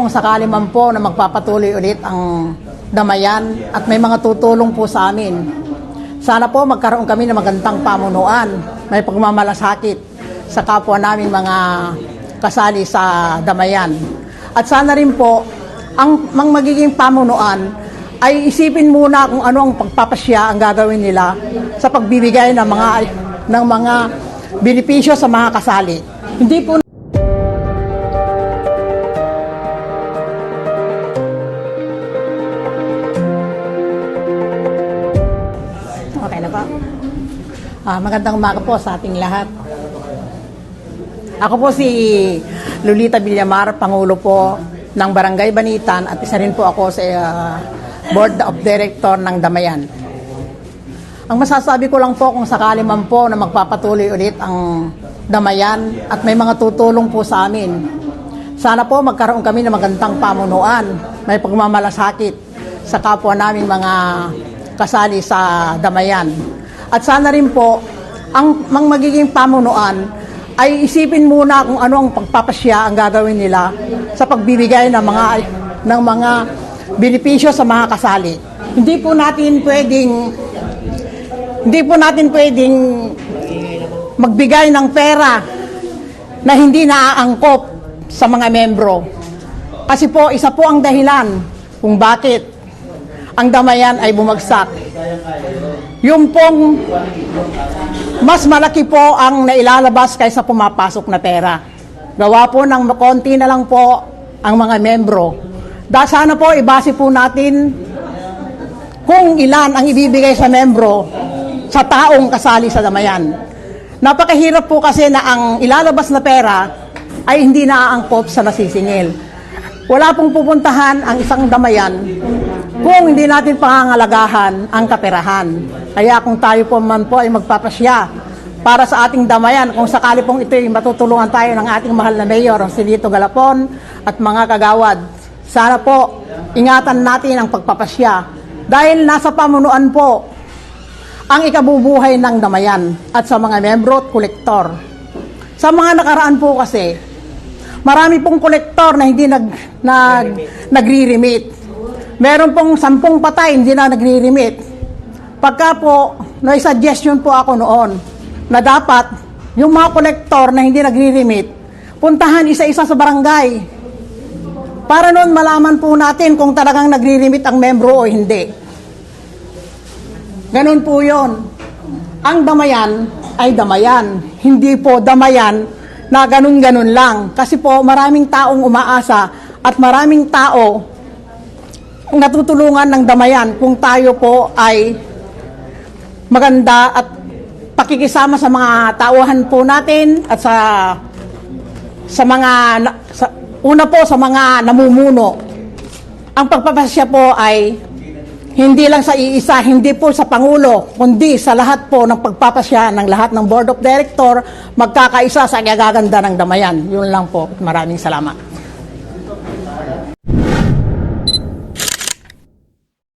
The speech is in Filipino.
Kung sakali man po na magpapatuloy ulit ang damayan at may mga tutulong po sa amin, sana po magkaroon kami ng magandang pamunuan, may pagmamalasakit sa kapwa namin mga kasali sa damayan. At sana rin po, ang mang magiging pamunuan ay isipin muna kung ano ang pagpapasya ang gagawin nila sa pagbibigay ng mga ng mga benepisyo sa mga kasali. Hindi po Ah, magandang umaga po sa ating lahat. Ako po si Lolita Villamar, Pangulo po ng Barangay Banitan at isa rin po ako sa ah, Board of Director ng Damayan. Ang masasabi ko lang po kung sakali man po na magpapatuloy ulit ang Damayan at may mga tutulong po sa amin. Sana po magkaroon kami ng magandang pamunuan, may pagmamalasakit sa kapwa namin mga kasali sa Damayan. At sana rin po, ang mang magiging pamunuan ay isipin muna kung ano ang pagpapasya ang gagawin nila sa pagbibigay ng mga ng mga benepisyo sa mga kasali. Hindi po natin pwedeng hindi po natin pwedeng magbigay ng pera na hindi naaangkop sa mga membro. Kasi po, isa po ang dahilan kung bakit ang damayan ay bumagsak. Yung pong mas malaki po ang nailalabas kaysa pumapasok na pera. Gawa po ng konti na lang po ang mga membro. Da sana po ibase po natin kung ilan ang ibibigay sa membro sa taong kasali sa damayan. Napakahirap po kasi na ang ilalabas na pera ay hindi naaangkop sa nasisingil. Wala pong pupuntahan ang isang damayan kung hindi natin pangangalagahan ang kaperahan. Kaya kung tayo po man po ay magpapasya para sa ating damayan, kung sakali pong ito ay matutulungan tayo ng ating mahal na mayor, si Lito Galapon at mga kagawad, sana po ingatan natin ang pagpapasya dahil nasa pamunuan po ang ikabubuhay ng damayan at sa mga membro at kolektor. Sa mga nakaraan po kasi, marami pong kolektor na hindi nag, nag, nagre-remit. Meron pong sampung patay, hindi na nagre-remit. Pagka po, may suggestion po ako noon na dapat yung mga kolektor na hindi nagre-remit, puntahan isa-isa sa barangay. Para noon malaman po natin kung talagang nagre-remit ang membro o hindi. Ganun po yon. Ang damayan ay damayan. Hindi po damayan na ganun-ganun lang. Kasi po maraming taong umaasa at maraming tao natutulungan ng damayan kung tayo po ay maganda at pakikisama sa mga tauhan po natin at sa sa mga sa, una po sa mga namumuno. Ang pagpapasya po ay hindi lang sa iisa, hindi po sa Pangulo, kundi sa lahat po ng pagpapasya ng lahat ng Board of Director, magkakaisa sa gagaganda ng damayan. Yun lang po. Maraming salamat.